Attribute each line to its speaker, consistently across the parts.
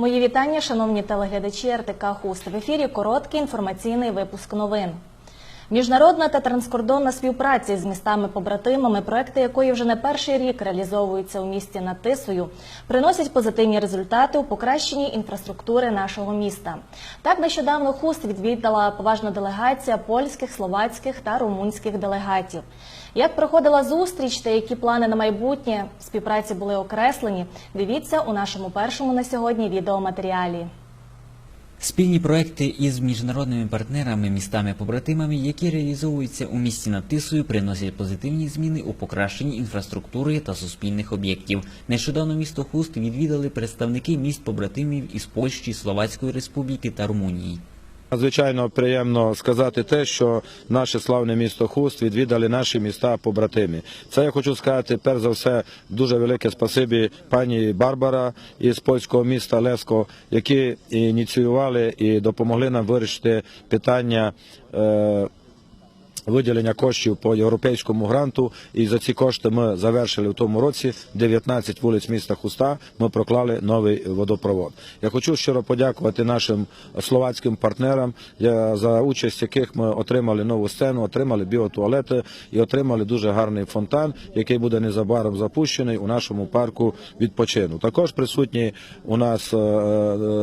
Speaker 1: Мої вітання, шановні телеглядачі РТК Хуст. В ефірі короткий інформаційний випуск новин. Міжнародна та транскордонна співпраця з містами-побратимами, проекти якої вже не перший рік реалізовуються у місті над Тисою, приносять позитивні результати у покращенні інфраструктури нашого міста. Так нещодавно Хуст відвідала поважна делегація польських, словацьких та румунських делегатів. Як проходила зустріч та які плани на майбутнє співпраці були окреслені, дивіться у нашому першому на сьогодні відеоматеріалі.
Speaker 2: Спільні проекти із міжнародними партнерами, містами-побратимами, які реалізовуються у місті над Тисою, приносять позитивні зміни у покращенні інфраструктури та суспільних об'єктів. Нещодавно місто Хуст відвідали представники міст-побратимів із Польщі, Словацької Республіки та Румунії.
Speaker 3: Надзвичайно приємно сказати те, що наше славне місто Хуст відвідали наші міста побратимі. Це я хочу сказати, перш за все, дуже велике спасибі пані Барбара із польського міста Леско, які ініціювали і допомогли нам вирішити питання. Е, Виділення коштів по європейському гранту, і за ці кошти ми завершили в тому році 19 вулиць міста Хуста. Ми проклали новий водопровод. Я хочу щиро подякувати нашим словацьким партнерам, за участь яких ми отримали нову сцену, отримали біотуалети і отримали дуже гарний фонтан, який буде незабаром запущений у нашому парку відпочину. Також присутні у нас е, е,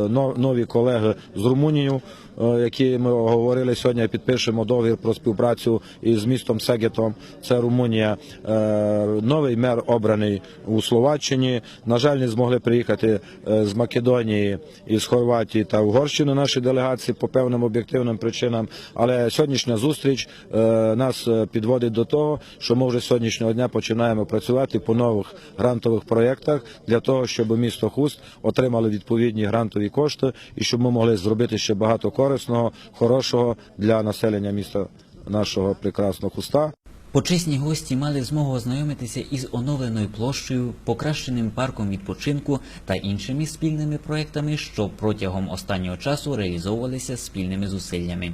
Speaker 3: но- нові колеги з Румунією е, які ми говорили сьогодні, підпишемо договір про співпрацю із містом Сегетом. Це Румунія. Е, Новий мер обраний у Словаччині. На жаль, не змогли приїхати е, з Македонії, із Хорватії та Угорщини наші делегації по певним об'єктивним причинам. Але сьогоднішня зустріч е, нас підводить до того, що ми вже з сьогоднішнього дня починаємо працювати по нових грантових проєктах для того, щоб місто Хуст отримали відповідні грантові кошти і щоб ми могли зробити ще багато корисного, хорошого для населення міста нашого прекрасного Хуста.
Speaker 2: Почесні гості мали змогу ознайомитися із оновленою площею, покращеним парком відпочинку та іншими спільними проектами, що протягом останнього часу реалізовувалися спільними зусиллями.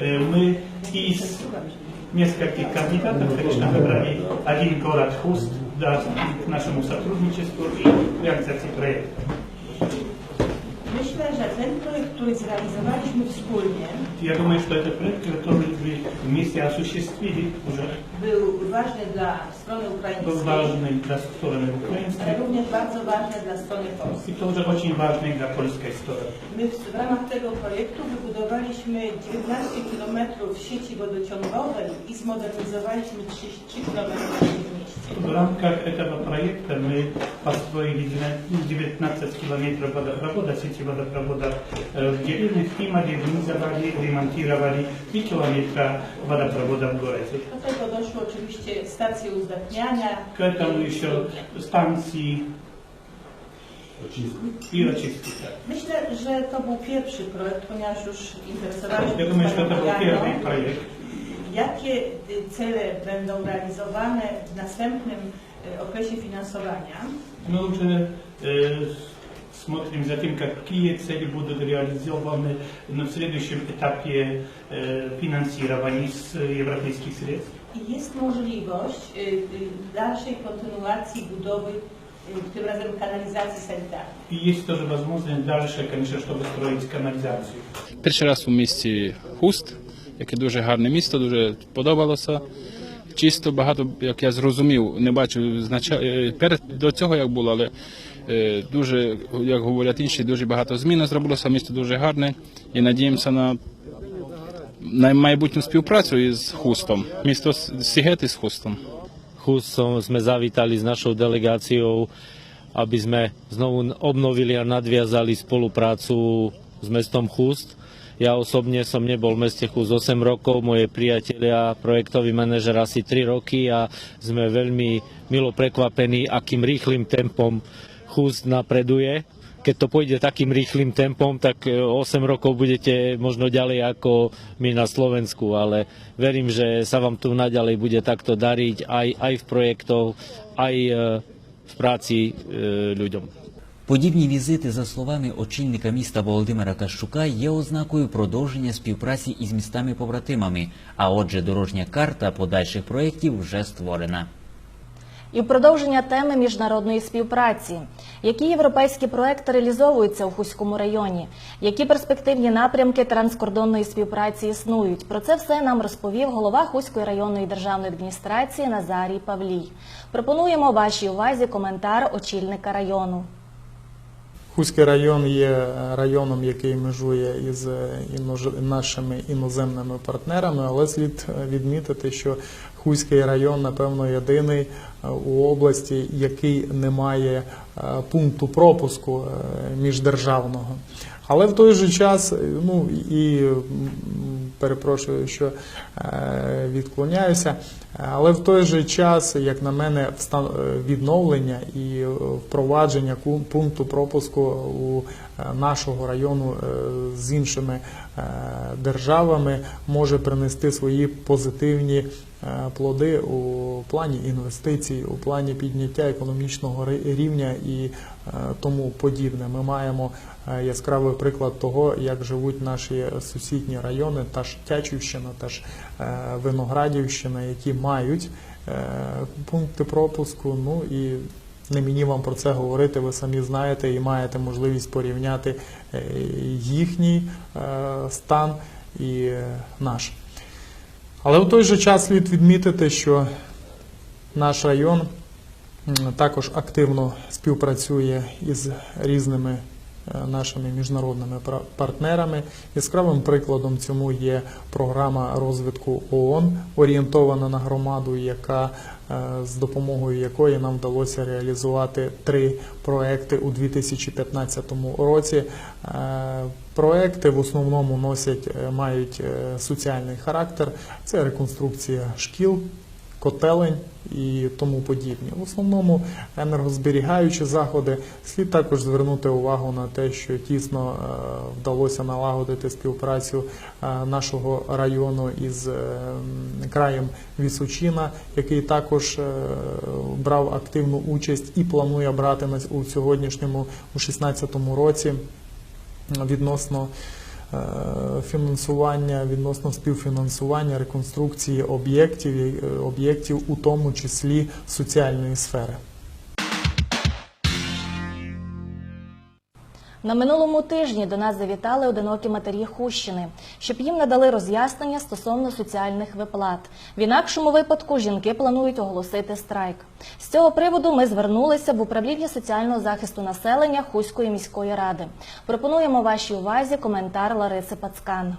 Speaker 4: Э, Мы из нескольких кандидатов, конечно, выбрали один город Хуст да, к нашему сотрудничеству и реализации проекта.
Speaker 5: Myślę, że ten projekt, który zrealizowaliśmy wspólnie,
Speaker 4: Я думаю, что это проект, который вы вместе осуществили, уже
Speaker 5: był ważny dla strony
Speaker 4: был
Speaker 5: ukraińskiej,
Speaker 4: важный для стороны
Speaker 5: ale
Speaker 4: украинской
Speaker 5: również bardzo ważny dla strony polskiej.
Speaker 4: и тоже очень важный для польской стороны.
Speaker 5: My w, w ramach tego projektu wybudowaliśmy 19 km sieci wodociągowej i zmodernizowaliśmy 33 km w mieście.
Speaker 4: В рамках этого проекта мы построили 19 километров водопровода, сети водопровода э, в деревнях и модернизовали, ремонтировали 3 километра водопровода в городе.
Speaker 5: Do tego doszło oczywiście stacje uzdatniania.
Speaker 4: К этому еще станции и очистки. так.
Speaker 5: Myślę, że to był pierwszy projekt, ponieważ już interesowaliśmy
Speaker 4: Я
Speaker 5: się
Speaker 4: думаю, что это был
Speaker 5: Panią
Speaker 4: первый
Speaker 5: Marianną.
Speaker 4: проект.
Speaker 5: Jakie y, cele będą realizowane w następnym y, okresie finansowania?
Speaker 4: Мы уже э, смотрим за тем, какие цели будут реализованы на следующем этапе э, финансирования с европейских средств.
Speaker 5: I jest możliwość y, y, dalszej kontynuacji budowy, y, tym razem kanalizacji sanitarnej.
Speaker 4: И есть тоже возможность дальше, конечно, чтобы строить канализацию.
Speaker 6: Перший раз у місті Хуст, яке дуже гарне місто, дуже подобалося. Чисто багато, як я зрозумів, не знача... е, перед до цього як було, але е, дуже, як говорять інші, дуже багато змін зробилося. Місто дуже гарне і надіємося на, на майбутню співпрацю із Хустом. Місто Сігет із Хустом.
Speaker 7: Chustom sme zavítali s našou delegáciou, aby sme znovu obnovili a nadviazali spoluprácu s mestom Chust. Ja osobne som nebol v meste Chust 8 rokov, moje priatelia, projektový manažer asi 3 roky a sme veľmi milo prekvapení, akým rýchlým tempom Chust napreduje. Keď to pôjde takým rýchlým tempom, tak e, 8 rokov budete možno ďalej ako my na Slovensku, ale verím, že sa vám tu naďalej bude takto dariť aj, aj v projektoch, aj e, v práci e, ľuďom.
Speaker 2: Подібні візити, за словами очільника міста Володимира Кащука, є ознакою продовження співпраці із містами-побратимами, а отже, дорожня карта подальших проєктів вже створена.
Speaker 1: І продовження теми міжнародної співпраці. Які європейські проекти реалізовуються у Хуському районі? Які перспективні напрямки транскордонної співпраці існують? Про це все нам розповів голова Хуської районної державної адміністрації Назарій Павлій. Пропонуємо вашій увазі коментар очільника району.
Speaker 8: Хуський район є районом, який межує із е, нашими іноземними партнерами, але слід е, відмітити, що Хуський район, напевно, єдиний е, у області, який не має е, пункту пропуску е, міждержавного. Але в той же час, е, ну і перепрошую, що е, відклоняюся, але в той же час, як на мене, е, відновлення і е, впровадження пункту пропуску у нашого району з іншими державами може принести свої позитивні плоди у плані інвестицій, у плані підняття економічного рівня і е, тому подібне. Ми маємо е, яскравий приклад того, як живуть наші сусідні райони, та ж Тячівщина, та ж е, Виноградівщина, які мають е, пункти пропуску. Ну і не мені вам про це говорити, ви самі знаєте і маєте можливість порівняти е, їхній е, стан і е, наш. Але в той же час слід відмітити, що наш район також активно співпрацює із різними нашими міжнародними партнерами. Яскравим прикладом цьому є програма розвитку ООН, орієнтована на громаду, яка е, з допомогою якої нам вдалося реалізувати три проекти у 2015 році. Е, Проекти в основному носять, е, мають е, соціальний характер. Це реконструкція шкіл, котелень і тому подібні. В основному енергозберігаючі заходи. Слід також звернути увагу на те, що тісно е, вдалося налагодити співпрацю е, нашого району із е, краєм Вісучина, який також брав активну участь і планує брати у сьогоднішньому у 2016 році відносно фінансування, відносно співфінансування реконструкції об'єктів, е, об'єктів, у тому числі соціальної сфери.
Speaker 1: На минулому тижні до нас завітали одинокі матері Хущини, щоб їм надали роз'яснення стосовно соціальних виплат. В інакшому випадку жінки планують оголосити страйк. З цього приводу ми звернулися в управління соціального захисту населення Хуської міської ради. Пропонуємо вашій увазі коментар Лариси Пацкан.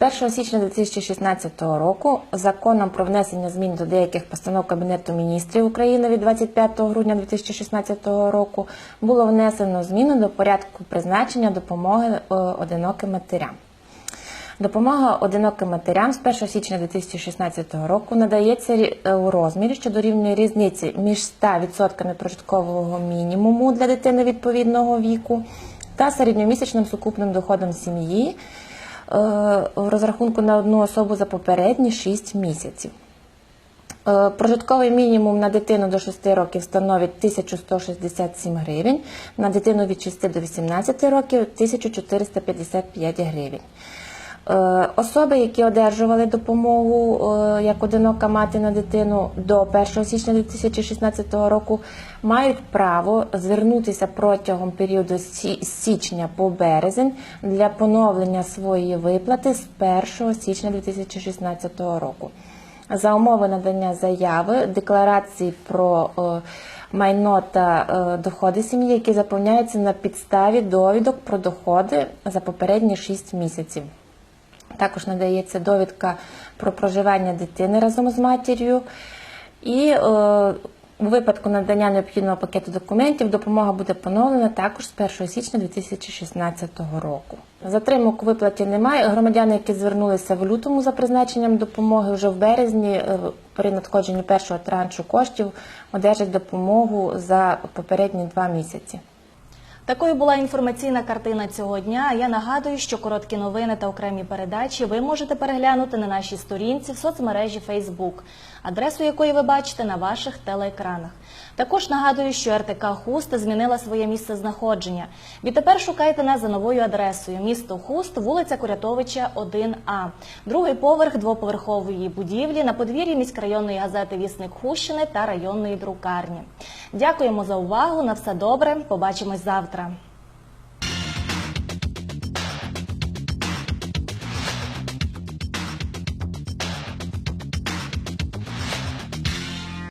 Speaker 9: З 1 січня 2016 року законом про внесення змін до деяких постанов Кабінету міністрів України від 25 грудня 2016 року було внесено зміни до порядку призначення допомоги е, одиноким матерям. Допомога одиноким матерям з 1 січня 2016 року надається е, у розмірі, що дорівнює різниці між 100% прожиткового мінімуму для дитини відповідного віку та середньомісячним сукупним доходом сім'ї розрахунку на одну особу за попередні 6 місяців. Е, Прожитковий мінімум на дитину до 6 років становить 1167 гривень, на дитину від 6 до 18 років 1455 гривень. Е, Особи, які одержували допомогу е, як одинока мати на дитину до 1 січня 2016 року, мають право звернутися протягом періоду з січня по березень для поновлення своєї виплати з 1 січня 2016 року. За умови надання заяви, декларації про е, майно та доходи сім'ї, які заповняються на підставі довідок про доходи за попередні 6 місяців. Також надається довідка про проживання дитини разом з матір'ю. І е, у випадку надання необхідного пакету документів допомога буде поновлена також з 1 січня 2016 року. Затримок у виплаті немає. Громадяни, які звернулися в лютому за призначенням допомоги, вже в березні е, при надходженні першого траншу коштів одержать допомогу за попередні два місяці.
Speaker 1: Такою була інформаційна картина цього дня. Я нагадую, що короткі новини та окремі передачі ви можете переглянути на нашій сторінці в соцмережі Facebook, адресу якої ви бачите на ваших телеекранах. Також нагадую, що РТК Хуст змінила своє місце знаходження. Відтепер шукайте нас за новою адресою: місто Хуст, вулиця Курятовича, 1А, другий поверх двоповерхової будівлі на подвір'ї міськрайонної газети Вісник Хущини та районної друкарні. Дякуємо за увагу. На все добре. Побачимось завтра.